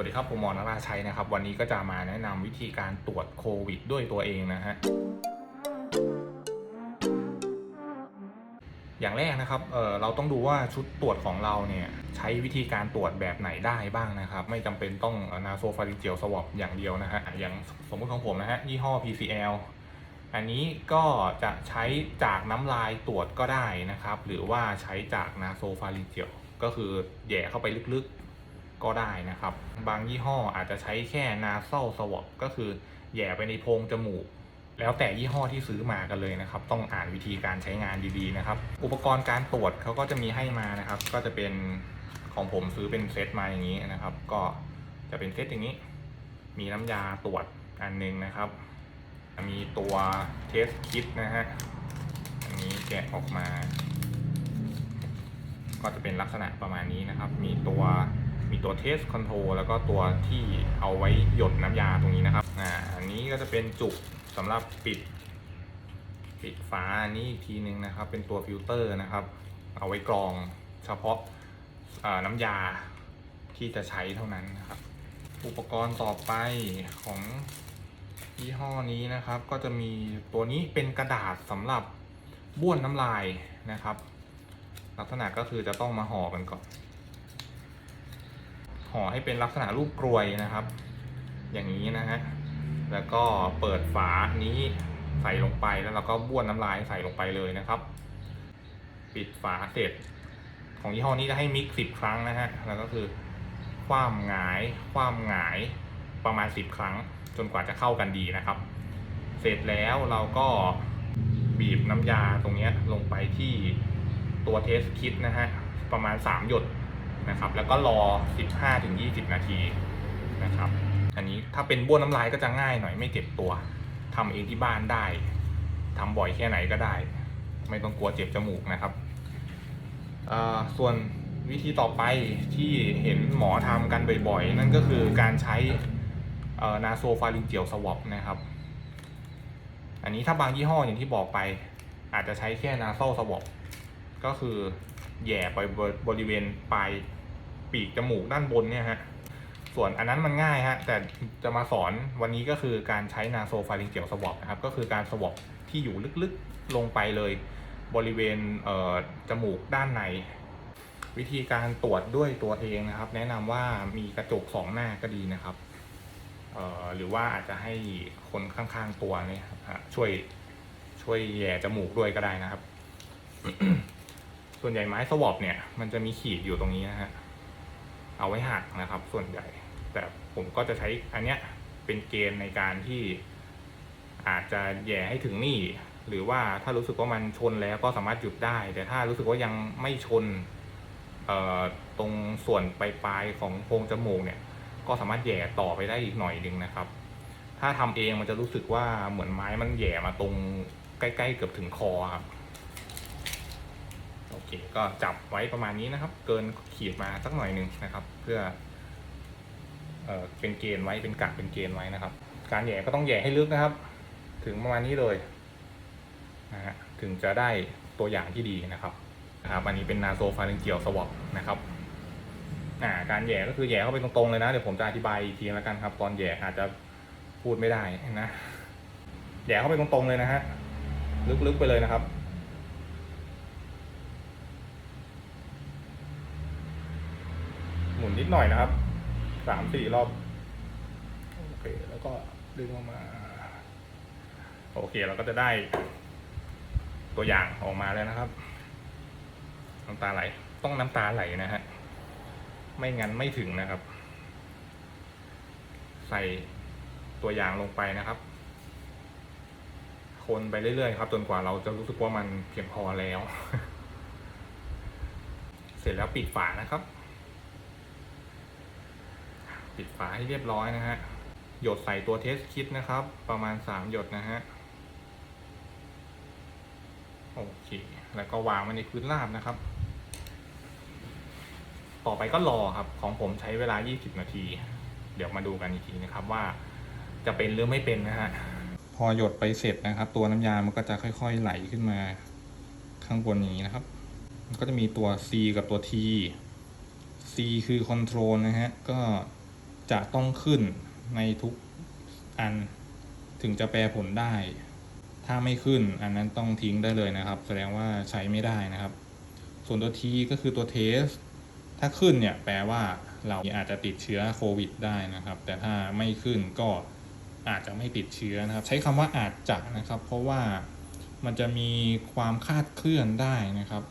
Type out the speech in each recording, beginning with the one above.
วัสดีครับ ผมหมอนราชัยนะครับ วันนี้ก็จะมาแนะนำวิธีการตรวจโควิด ด้วยตัวเองนะฮะ อย่างแรกนะครับเเราต้องดูว่าชุดตรวจของเราเนี่ย ใช้วิธีการตรวจแบบไหนได้บ้างนะครับ ไม่จำเป็นต้องนาโซฟาริเจียลสวอปอย่างเดียวนะฮะ อย่างสมมติของผมนะฮะ ยี่ห้อ PCL อันนี้ก็จะใช้จากน้ำลายตรวจก็ได้นะครับ หรือว่าใช้จากนาโซฟาริเจียลก็คือแย่เข้าไปลึกๆ ก็ได้นะครับ บางยี่ห้ออาจจะใช้แค่นาโซสวอปก็คือแย่ไปในโพรงจมูก แล้วแต่ยี่ห้อที่ซื้อมากันเลยนะครับ ต้องอ่านวิธีการใช้งานดีๆนะครับ อุปกรณ์การตรวจเขาก็จะมีให้มานะครับ ก็จะเป็นของผมซื้อเป็นเซตมาอย่างนี้นะครับ ก็จะเป็นเซตอย่างนี้ มีน้ำยาตรวจอันหนึงนะครับ มีตัวเทสคิดนะฮะ อันนี้แกะออกมา ก็จะเป็นลักษณะประมาณนี้นะครับ มีตัว มีตัวเทสคอนโทรแล้วก็ตัวที่เอาไว้หยดน้ำยาตรงนี้นะครับอ่าอันนี้ก็จะเป็นจุกสำหรับปิด ปิดฝาอันนี้อีกทีหนึ่งนะครับ เป็นตัวฟิลเตอร์นะครับ เอาไว้กรองเฉพาะน้ำยาที่จะใช้เท่านั้นนะครับ อุปกรณ์ต่อไปของยี่ห้อนี้นะครับ ก็จะมีตัวนี้เป็นกระดาษสำหรับบ้วนน้ำลายนะครับ ลักษณะก็คือจะต้องมาห่อกันก่อน ห่อให้เป็นลักษณะรูปกรวยนะครับ อย่างนี้นะฮะแล้วก็เปิดฝานี้ใส่ลงไปแล้วเราก็บ้วนน้ำลายใส่ลงไปเลยนะครับ ปิดฝาเสร็จ ของยี่ห้อนี้จะให้มิกสิบครั้งนะฮะแล้วก็คือ คว่ำหงายคว่ำหงายประมาณสิบครั้ง จนกว่าจะเข้ากันดีนะครับ เสร็จแล้วเราก็บีบน้ำยาตรงนี้ลงไปที่ตัวเทสคิดนะฮะประมาณ 3 หยด นะครับแล้วก็รอ 15-20 นาทีนะครับอันนี้ถ้าเป็นบ้วนน้ำลายก็จะง่ายหน่อยไม่เจ็บตัวทำเองที่บ้านได้ทำบ่อยแค่ไหนก็ได้ ไม่ต้องกลัวเจ็บจมูกนะครับส่วนวิธีต่อไปที่เห็นหมอทำกันบ่อยๆ นั่นก็คือการใช้นาโซฟาริงเจียวสวอปนะครับ อันนี้ถ้าบางยี่ห้ออย่างที่บอกไป อาจจะใช้แค่นาโซสวอปก็คือแหย่ไปบริเวณปลาย ปีกจมูกด้านบนเนี่ยฮะส่วนอันนั้นมันง่ายฮะแต่จะมาสอนวันนี้ก็คือการใช้นาโซฟาริงเจียวสวอปนะครับก็คือการสวอปที่อยู่ลึกๆลงไปเลย บริเวณเจมูกด้านใน วิธีการตรวจด้วยตัวเองนะครับ แนะนำว่ามีกระจกสองหน้าก็ดีนะครับหรือว่าอาจจะให้คนข้างๆตัวเนี่ยครับช่วยช่วยแย่จมูกด้วยก็ได้นะครับ ส่วนใหญ่ไม้สวอปเนี่ย มันจะมีขีดอยู่ตรงนี้นะฮะ เอาไว้หักนะครับ ส่วนใหญ่ แต่ผมก็จะใช้อันเนี้ยเป็นเกณฑ์ในการที่อาจจะแย่ให้ถึงนี่ หรือว่าถ้ารู้สึกว่ามันชนแล้วก็สามารถหยุดได้ แต่ถ้ารู้สึกว่ายังไม่ชนตรงส่วนปลายๆของโพรงจมูกเนี่ย ก็สามารถแย่ต่อไปได้อีกหน่อยหนึ่งนะครับ ถ้าทำเองมันจะรู้สึกว่าเหมือนไม้มันแย่มาตรงใกล้ๆเกือบถึงคอครับ เคก็จับไว้ประมาณนี้นะครับ เกินขีดมาสักหน่อยหนึ่งนะครับ เพื่อเออเป็นเกณฑ์ไว้เป็นกะเป็นเกณฑ์ไว้นะครับ การแย่ก็ต้องแย่ให้ลึกนะครับ ถึงประมาณนี้เลยนะฮะถึงจะได้ตัวอย่างที่ดีนะครับนะครับอันนี้เป็นนาโซฟาริงเจียวสวอปนะครับอ่าการแย่ก็คือแย่เข้าไปตรงๆเลยนะ เดี๋ยวผมจะอธิบายอีกทีแล้วกันครับ ตอนแย่อาจจะพูดไม่ได้นะแย่เข้าไปตรงๆเลยนะฮะลึกๆไปเลยนะครับ หมุนนิดหน่อยนะครับสามสี่รอบโอเค แล้วก็ดึงออกมา โอเคเราก็จะได้ ตัวอย่างออกมาแล้วนะครับน้ำตาไหลต้องน้ำตาไหลนะฮะไม่งั้นไม่ถึงนะครับ ใส่ตัวอย่างลงไปนะครับ คนไปเรื่อยๆครับจนกว่าเราจะรู้สึกว่ามันเพียงพอแล้ว เสร็จแล้วปิดฝานะครับ ปิดฝาให้เรียบร้อยนะฮะ หยดใส่ตัวเทสคิดนะครับ ประมาณสามหยดนะฮะ โอเค แล้วก็วางไว้ในพื้นราบนะครับ ต่อไปก็รอครับ ของผมใช้เวลา 20 นาที เดี๋ยวมาดูกันอีกทีนะครับว่าจะเป็นหรือไม่เป็นนะฮะ พอหยดไปเสร็จนะครับ ตัวน้ำยามันก็จะค่อย ๆ ไหลขึ้นมาข้างบนนี้นะครับ ก็จะมีตัว C กับตัว T C คือ Control นะฮะ ก็ จะต้องขึ้นในทุกอันถึงจะแปลผลได้ ถ้าไม่ขึ้นอันนั้นต้องทิ้งได้เลยนะครับ แสดงว่าใช้ไม่ได้นะครับ ส่วนตัว T ก็คือตัว test ถ้าขึ้นเนี่ยแปลว่าเราอาจจะติดเชื้อโควิดได้นะครับ แต่ถ้าไม่ขึ้นก็อาจจะไม่ติดเชื้อนะครับ ใช้คำว่าอาจจะนะครับ เพราะว่ามันจะมีความคาดเคลื่อนได้นะครับ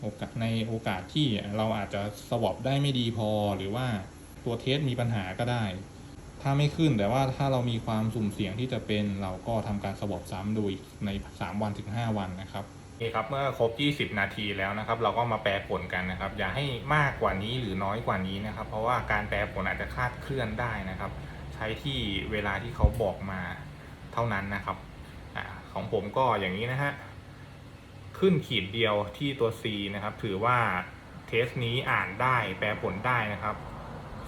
โอกาสในโอกาสที่เราอาจจะสวอปได้ไม่ดีพอหรือว่า ตัวเทสมีปัญหาก็ได้ ถ้าไม่ขึ้นแต่ว่าถ้าเรามีความสุ่มเสี่ยงที่จะเป็นเราก็ทำการสวอปซ้ำดูใน 3 วันถึง 5 วันนะครับนี่ครับเมื่อครบ 20 นาทีแล้วนะครับ เราก็มาแปลผลกันนะครับ อย่าให้มากกว่านี้หรือน้อยกว่านี้นะครับ เพราะว่าการแปลผลอาจจะคลาดเคลื่อนได้นะครับ ใช้ที่เวลาที่เขาบอกมาเท่านั้นนะครับอของผมก็อย่างนี้นะฮะขึ้นขีดเดียวที่ตัว C นะครับ ถือว่าเทสนี้อ่านได้แปลผลได้นะครับ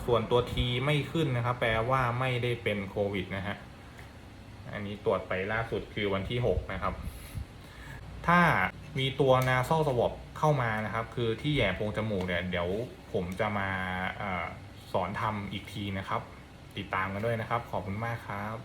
ส่วนตัว T ไม่ขึ้นนะครับ แปลว่าไม่ได้เป็นโควิดนะฮะ อันนี้ตรวจไปล่าสุดคือวันที่ 6 นะครับ ถ้ามีตัวนาซ่าสวบเข้ามานะครับ คือที่แหย่โพรงจมูกเนี่ย เดี๋ยวผมจะมาออสอนทำอีกทีนะครับ ติดตามกันด้วยนะครับ ขอบคุณมากครับ